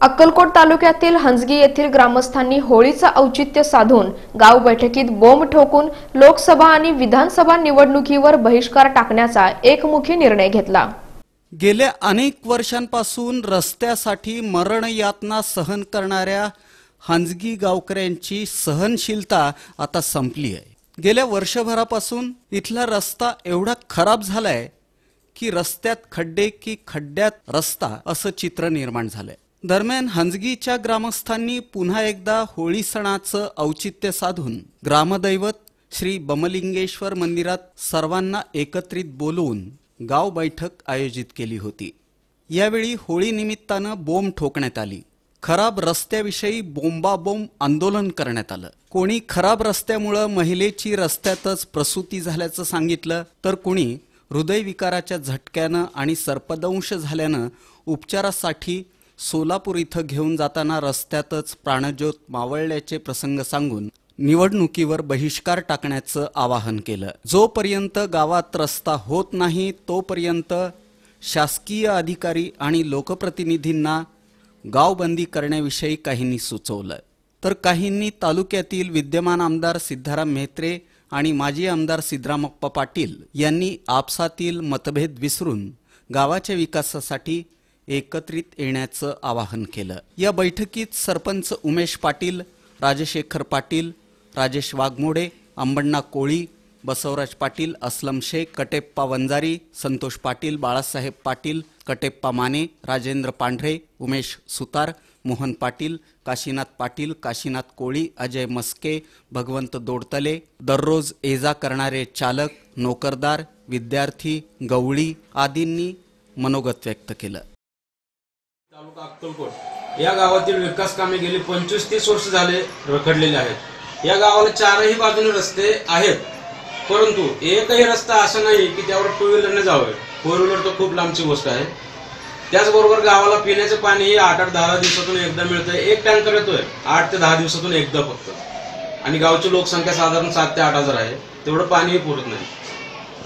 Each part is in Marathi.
अक्कलकोट तालुक्यातील हंजगी येथील ग्रामस्थांनी होळीचं औचित्य साधून गाव बैठकीत बोंब ठोकून लोकसभा आणि विधानसभा निवडणुकीवर बहिष्कार टाकण्याचा एकमुखी निर्णय घेतला. गेल्या अनेक वर्षांपासून रस्त्यासाठी मरण यातना सहन करणाऱ्या हांजगी गावकऱ्यांची सहनशीलता आता संपली आहे. गेल्या वर्षभरापासून इथला रस्ता एवढा खराब झालाय की रस्त्यात खड्डे की खड्ड्यात रस्ता असं चित्र निर्माण झालंय. दरम्यान हंजगीच्या ग्रामस्थांनी पुन्हा एकदा होळी सणाचं औचित्य साधून ग्रामदैवत श्री बमलिंगेश्वर मंदिरात सर्वांना एकत्रित बोलवून गाव बैठक आयोजित केली होती. यावेळी होळी निमित्तानं बोंब ठोकण्यात आली. खराब रस्त्याविषयी बोंबाबोंब आंदोलन करण्यात आलं. कोणी खराब रस्त्यामुळं महिलेची रस्त्यातच प्रसूती झाल्याचं सांगितलं तर कोणी हृदयविकाराच्या झटक्यानं आणि सर्पदंश झाल्यानं उपचारासाठी सोलापूर इथं घेऊन जाताना रस्त्यातच प्राणज्योत मावळल्याचे प्रसंग सांगून निवडणुकीवर बहिष्कार टाकण्याचं आवाहन केलं. जोपर्यंत गावात रस्ता होत नाही तोपर्यंत शासकीय अधिकारी आणि लोकप्रतिनिधींना गावबंदी करण्याविषयी काहींनी सुचवलं. तर काहींनी तालुक्यातील विद्यमान आमदार सिद्धाराम म्हेत्रे आणि माजी आमदार सिद्धरामप्पा पाटील यांनी आपसातील मतभेद विसरून गावाच्या विकासासाठी एकत्रित येण्याचं आवाहन केलं. या बैठकीत सरपंच उमेश पाटील राजशेखर पाटील राजेश वाघमोडे अंबण्णा कोळी बसवराज पाटील अस्लम शेख कटेप्पा वंजारी संतोष पाटील बाळासाहेब पाटील कटेप्पा माने राजेंद्र पांढरे उमेश सुतार मोहन पाटील काशीनाथ पाटील काशीनाथ कोळी अजय मस्के भगवंत दोडतले दररोज ये जा करणारे चालक नोकरदार विद्यार्थी गवळी आदींनी मनोगत व्यक्त केलं. तालुका अक्कलकोट. या गावातील विकास कामे गेली पंचवीस तीस वर्ष झाले रखडलेले आहेत. या गावाला चारही बाजूने रस्ते आहेत. परंतु एकही रस्ता असा नाही की त्यावर टू व्हीलरने जावं. फोर व्हीलर तर खूप लांबची गोष्ट आहे. त्याचबरोबर गावाला पिण्याचं पाणी हे आठ आठ दहा दहा दिवसातून एकदा मिळतंय. एक टँकर येतोय. आठ ते दहा दिवसातून एकदा फक्त. आणि गावची लोकसंख्या साधारण सात ते आठ हजार आहे. तेवढं पाणीही पुरत नाही.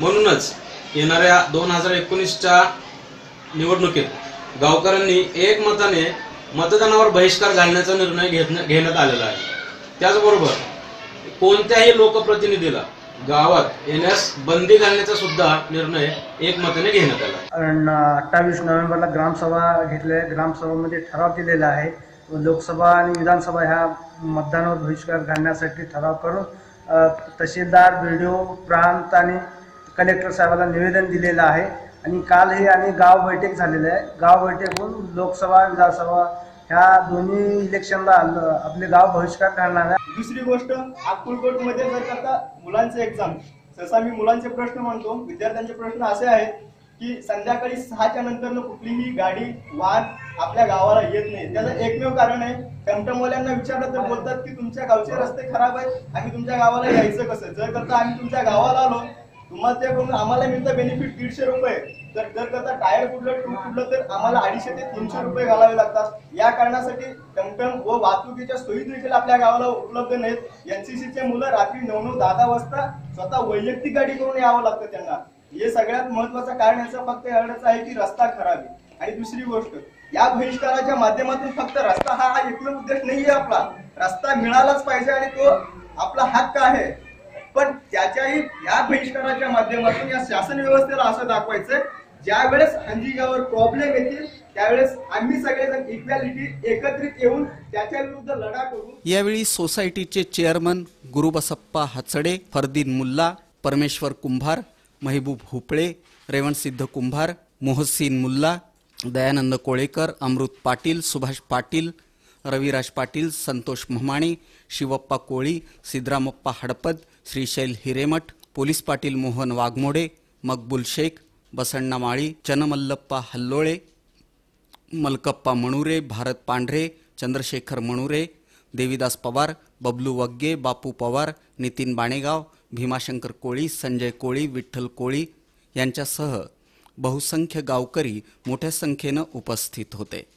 म्हणूनच येणाऱ्या दोन हजार एकोणीसच्या निवडणुकीत गावकऱ्यांनी एकमताने मतदानावर बहिष्कार घालण्याचा निर्णय घेत घेण्यात आलेला आहे. त्याचबरोबर कोणत्याही लोकप्रतिनिधीला गावात येण्यास बंदी घालण्याचा सुद्धा निर्णय एकमताने घेण्यात आला अठ्ठावीस नोव्हेंबरला ग्रामसभा घेतले ग्रामसभामध्ये ठराव केलेला आहे. लोकसभा आणि विधानसभा ह्या मतदानावर बहिष्कार घालण्यासाठी ठराव करून तहसीलदार बी डी ओ प्रांत आणि कलेक्टर साहेबांना निवेदन दिलेलं आहे. आणि काल हे आणि गाव बैठक झालेलं आहे. गाव बैठकहून लोकसभा विधानसभा ह्या दोन्ही इलेक्शनला आपले गाव बहिष्कार करणार आहे. दुसरी गोष्ट अक्कलकोटमध्ये जर करता मुलांचे एक्झाम जसा मी मुलांचे प्रश्न म्हणतो विद्यार्थ्यांचे प्रश्न असे आहेत की संध्याकाळी सहाच्या नंतर कुठलीही गाडी वाहन आपल्या गावाला येत नाही. त्याचं एकमेव कारण आहे टमटमवाल्यांना विचारलं तर बोलतात की तुमच्या गावचे रस्ते खराब आहेत आम्ही तुमच्या गावाला यायचं कसं? जर करता आम्ही तुमच्या गावाला आलो तुम्हाला त्याकडून आम्हाला मिळतं बेनिफिट दीडशे रुपये. तर जर त्याचा टायर कुठलं टू कुठलं तर आम्हाला अडीचशे ते तीनशे रुपये घालावे लागतात. या कारणासाठी टमटम व वाहतुकीच्या सोयी देखील आपल्या गावाला उपलब्ध नाहीत. एनसीसीचे मुलं रात्री नऊ नऊ दहा दहा वाजता स्वतः वैयक्तिक गाडी करून यावं लागतं त्यांना. हे सगळ्यात महत्वाचं कारण याचं फक्त एवढंच आहे की रस्ता खराब आहे. आणि दुसरी गोष्ट या बहिष्काराच्या माध्यमातून फक्त रस्ता हा हा एकमेव उद्देश नाहीये आपला. रस्ता मिळालाच पाहिजे आणि तो आपला हक्क आहे. पण त्याच्याही या बहिष्काराच्या माध्यमातून या शासन व्यवस्थेला असं दाखवायचं ज्या वेळेस हंजीगावर प्रॉब्लेम येतील त्यावेळेस आम्ही सगळेजण इक्वॅलिटी एकत्रित येऊन त्याच्या विरुद्ध लढा करू. यावेळी सोसायटीचे चेअरमन गुरुबसप्पा हचडे फरदीन मुल्ला परमेश्वर कुंभार महबूब हुपळे रेवणसिद्ध कुंभार मोहसिन मुल्ला दयानंद कोळेकर अमृत पाटील सुभाष पाटील रविराज पाटील संतोष म्हमाणे शिवप्पा कोळी सिद्धरामप्पा हडपद श्रीशैल हिरेमठ पोलीस पाटील मोहन वाघमोडे मकबूल शेख बसण्णा माळी चनमल्लप्पा हल्लोळे मलकप्पा मणुरे भारत पांढरे चंद्रशेखर मणुरे देवीदास पवार बबलू वग्गे बापू पवार नितीन बाणेगाव भीमाशंकर कोळी संजय कोळी विठ्ठल कोळी यांच्यासह बहुसंख्य गावकरी मोठ्या संख्येनं उपस्थित होते.